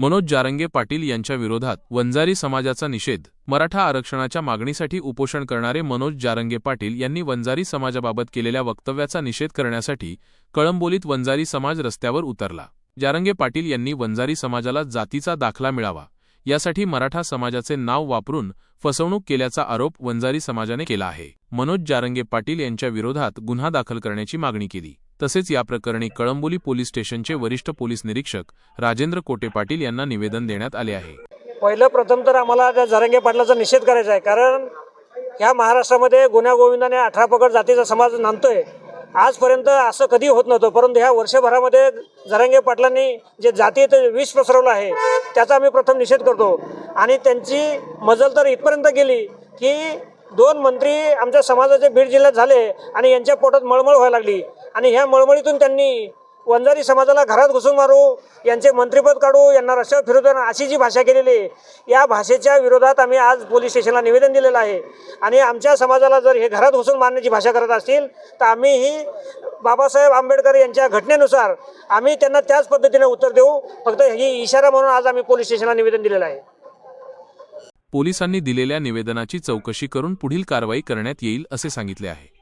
मनोज जारंगे पाटील यांच्या विरोधात वंजारी समाजाचा निषेध मराठा आरक्षणाच्या मागणीसाठी उपोषण करणारे मनोज जारंगे पाटील यांनी वंजारी समाजाबाबत केलेल्या वक्तव्याचा निषेध करण्यासाठी कळंबोलीत वंजारी समाज रस्त्यावर उतरला. जारंगे पाटील यांनी वंजारी समाजाला जातीचा दाखला मिळावा यासाठी मराठा समाजाचे नाव वापरून फसवणूक केल्याचा आरोप वंजारी समाजाने केला आहे. मनोज जारंगे पाटील यांच्या विरोधात गुन्हा दाखल करण्याची मागणी केली. तसेच या प्रकरणी कळंबोली पोलीस स्टेशनचे वरिष्ठ पोलीस निरीक्षक राजेंद्र कोटे पाटील यांना निवेदन देण्यात आले आहे. पहिलं प्रथम तर आम्हाला त्या झरंगे पाटलाचा निषेध करायचा आहे. कारण ह्या महाराष्ट्रामध्ये गुन्ह्यागोविंदाने अठरा पकड जातीचा समाज नांदतोय. आजपर्यंत असं कधी होत नव्हतं. परंतु ह्या वर्षभरामध्ये झरंगे पाटलांनी जे जातीत विष पसरवलं आहे त्याचा आम्ही प्रथम निषेध करतो. आणि त्यांची मजल तर इथपर्यंत गेली की दोन मंत्री आमच्या समाजाचे बीड जिल्ह्यात झाले आणि यांच्या पोटात मळमळ व्हायला लागली. आणि ह्या मळमळीतून त्यांनी वंजारी समाजाला घरात घुसून मारू यांचे मंत्रिपद काढू यांना रस्त्यावर फिरवतो अशी जी भाषा केलेली आहे या भाषेच्या विरोधात आम्ही आज पोलीस स्टेशनला निवेदन दिलेलं आहे. आणि आमच्या समाजाला जर हे घरात घुसून मारण्याची भाषा करत असतील तर आम्हीही बाबासाहेब आंबेडकर यांच्या घटनेनुसार आम्ही त्यांना त्याच पद्धतीने उत्तर देऊ. फक्त ही इशारा म्हणून आज आम्ही पोलीस स्टेशनला निवेदन दिलेलं आहे. पोलिसांनी दिलेल्या निवेदनाची चौकशी करून पुढील कारवाई करण्यात येईल असे सांगितले आहे.